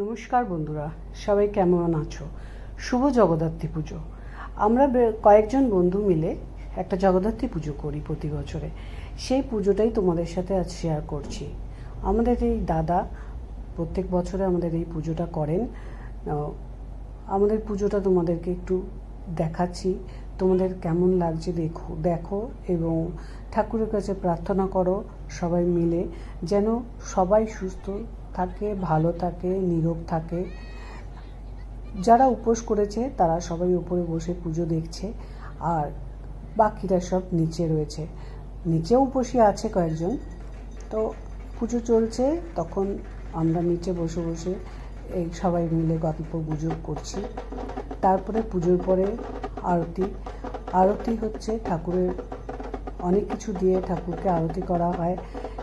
নমস্কার বন্ধুরা, সবাই কেমন আছো? শুভ জগদ্ধাত্রী পুজো। আমরা কয়েকজন বন্ধু মিলে একটা জগদ্ধাত্রী পুজো করি প্রতি বছরে। সেই পুজোটাই তোমাদের সাথে আজ শেয়ার করছি। আমাদের এই দাদা প্রত্যেক বছরে আমাদের এই পুজোটা করেন। আমাদের পুজোটা তোমাদেরকে একটু দেখাচ্ছি। তোমাদের কেমন লাগছে দেখো দেখো এবং ঠাকুরের কাছে প্রার্থনা করো সবাই মিলে, যেন সবাই সুস্থ থাকে, ভালো থাকে, নিরোগ থাকে। যারা উপোস করেছে, তারা সবাই উপরে বসে পুজো দেখছে, আর বাকিরা সব নিচে রয়েছে। নিচেও উপসী আছে কয়েকজন। তো পুজো চলছে, তখন আমরা নিচে বসে বসে এই সবাই মিলে গল্প গুজব করছি। তারপরে পুজোর পরে আরতি। আরতি হচ্ছে ঠাকুরের অনেক কিছু দিয়ে ঠাকুরকে আরতি করা হয়।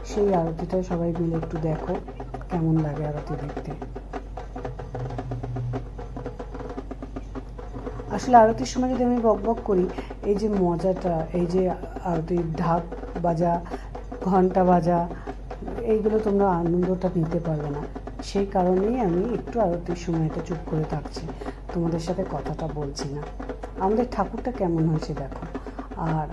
সেই আরতিটা সবাই মিলে একটু দেখো, কেমন লাগে আরতি দেখতে। আসলে আরতির সময় যদি আমি বক বক করি, এই যে মজাটা, এই যে আরতির ঢাক বাজা ঘণ্টা বাজা, এইগুলো তোমরা আনন্দটা নিতে পারবে না। সেই কারণেই আমি একটু আরতির সময়টা চুপ করে থাকছি, তোমাদের সাথে কথাটা বলছি না। আমাদের ঠাকুরটা কেমন হয়েছে দেখো। আর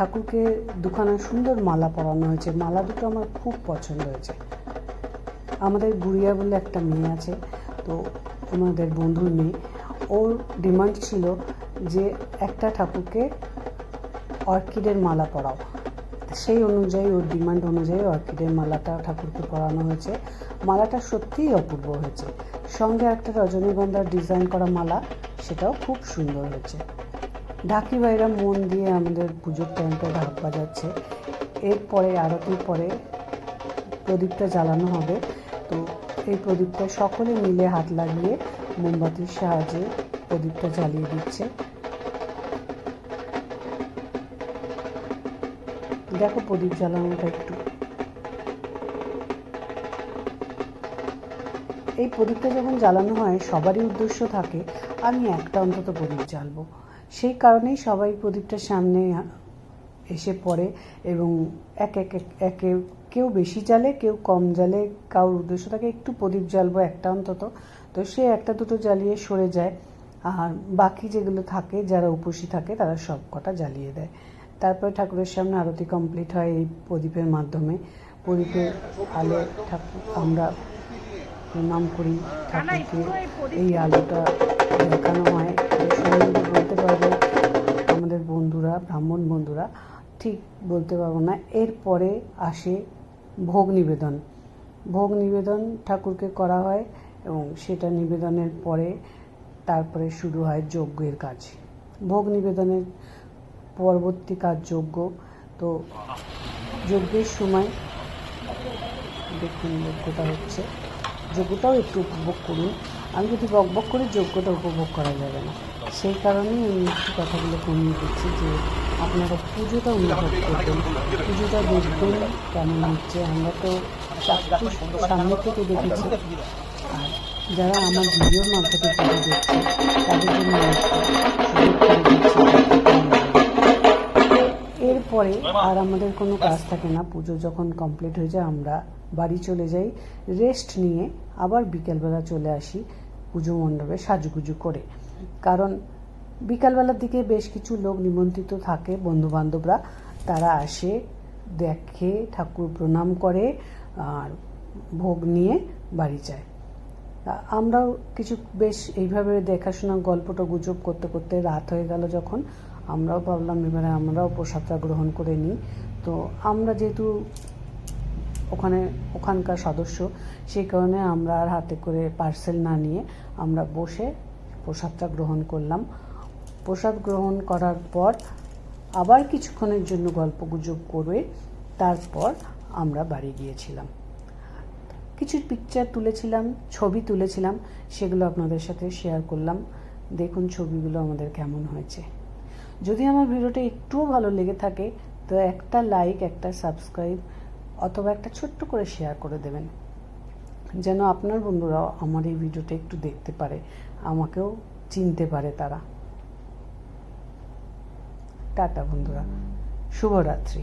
ঠাকুরকে দুখানা সুন্দর মালা পরানো হয়েছে। মালা দুটো আমার খুব পছন্দ হয়েছে। আমাদের গুড়িয়া বলে একটা মেয়ে আছে, তো আমাদের বন্ধুর মেয়ে। ওর ডিমান্ড ছিল যে একটা ঠাকুরকে অর্কিডের মালা পরাও। সেই অনুযায়ী, ওর ডিমান্ড অনুযায়ী অর্কিডের মালাটা ঠাকুরকে পরানো হয়েছে। মালাটা সত্যিই অপূর্ব হয়েছে। সঙ্গে একটা রজনীগন্ধার ডিজাইন করা মালা, সেটাও খুব সুন্দর হয়েছে। ঢাকি ভাইরা মন দিয়ে আমাদের পুজোর টাইমটা ঢাক বাজাচ্ছে। এরপরে আরতির পরে প্রদীপটা জ্বালানো হবে। তো এই প্রদীপটা সকলে মিলে হাত লাগিয়ে মোমবাতির সাহায্যে প্রদীপটা জ্বালিয়ে দিচ্ছে। দেখো প্রদীপ জ্বালানোটা একটু। এই প্রদীপটা যখন জ্বালানো হয়, সবারই উদ্দেশ্য থাকে, আমি একটা অন্তত প্রদীপ জ্বালবো। সেই কারণেই সবাই প্রদীপটার সামনে এসে পড়ে এবং এক এক এক- কেউ বেশি জ্বালে, কেউ কম জ্বালে। কারোর উদ্দেশ্য থাকে একটু প্রদীপ জ্বালবো একটা অন্তত। তো সে একটা দুটো জ্বালিয়ে সরে যায়। আর বাকি যেগুলো থাকে, যারা উপসী থাকে, তারা সব কটা জ্বালিয়ে দেয়। তারপরে ঠাকুরের সামনে আরতি কমপ্লিট হয় এই প্রদীপের মাধ্যমে। প্রদীপের আলো ঠাকুর, আমরা প্রণাম করি ঠাকুরকে। এই আলোটা দেখানো হয় যদি বলতে পারবে, আমাদের বন্ধুরা, ব্রাহ্মণ বন্ধুরা, ঠিক বলতে পারব না। এরপরে আসে ভোগ নিবেদন। ভোগ নিবেদন ঠাকুরকে করা হয় এবং সেটা নিবেদনের পরে তারপরে শুরু হয় যজ্ঞের কাজ। ভোগ নিবেদনের পরবর্তী কাজ যজ্ঞ। তো যজ্ঞের সময় দেখুন, যজ্ঞটা হচ্ছে। যজ্ঞটাও একটু উপভোগ করুন। আমি যদি বক বক করি, যোগ্যতা উপভোগ করা যাবে না। সেই কারণেই আমি একটু কথাগুলো কমিয়ে দিচ্ছি যে আপনারা পুজোটা অনুভব করবেন। পুজোটা দেখবেন কেমন হচ্ছে। আমরা তো সামনে থেকে দেখেছি। আর যারা আমার ভিডিওর মাধ্যমে পুজো দেখছে, তাদের জন্য এরপরে আর আমাদের কোনো কাজ থাকে না, পুজো যখন কমপ্লিট হয়ে যায় আমরা বাড়ি চলে যাই রেস্ট নিয়ে আবার বিকেলবেলা চলে আসি পুজো মণ্ডপে সাজুগুজু করে। কারণ বিকালবেলার দিকে বেশ কিছু লোক নিমন্ত্রিত থাকে, বন্ধুবান্ধবরা, তারা আসে, দেখে, ঠাকুর প্রণাম করে, আর ভোগ নিয়ে বাড়ি যায়। আমরাও কিছু বেশ এইভাবে দেখাশোনা, গল্পটা, গুজব করতে করতে রাত হয়ে গেল যখন। আমরাও ভাবলাম এবারে আমরাও প্রসাদটা গ্রহণ করে নিই। তো আমরা যেহেতু ওখানে ওখানকার সদস্য, সেই কারণে আমরা আর হাতে করে পার্সেল না নিয়ে আমরা বসে প্রসাদটা গ্রহণ করলাম। প্রসাদ গ্রহণ করার পর আবার কিছুক্ষণের জন্য গল্প গুজব করে তারপর আমরা বাড়ি গিয়েছিলাম। কিছু পিকচার তুলেছিলাম, ছবি তুলেছিলাম, সেগুলো আপনাদের সাথে শেয়ার করলাম। দেখুন ছবিগুলো আমাদের কেমন হয়েছে। যদি আমার ভিডিওটা একটুও ভালো লেগে থাকে, তো একটা লাইক একটা সাবস্ক্রাইব অথবা একটা ছোট্ট করে শেয়ার করে দেবেন। যেন আপনার বন্ধুরাও আমার এই ভিডিওটা একটু দেখতে পারে, আমাকেও চিনতে পারে তারা। টাটা বন্ধুরা, শুভরাত্রি।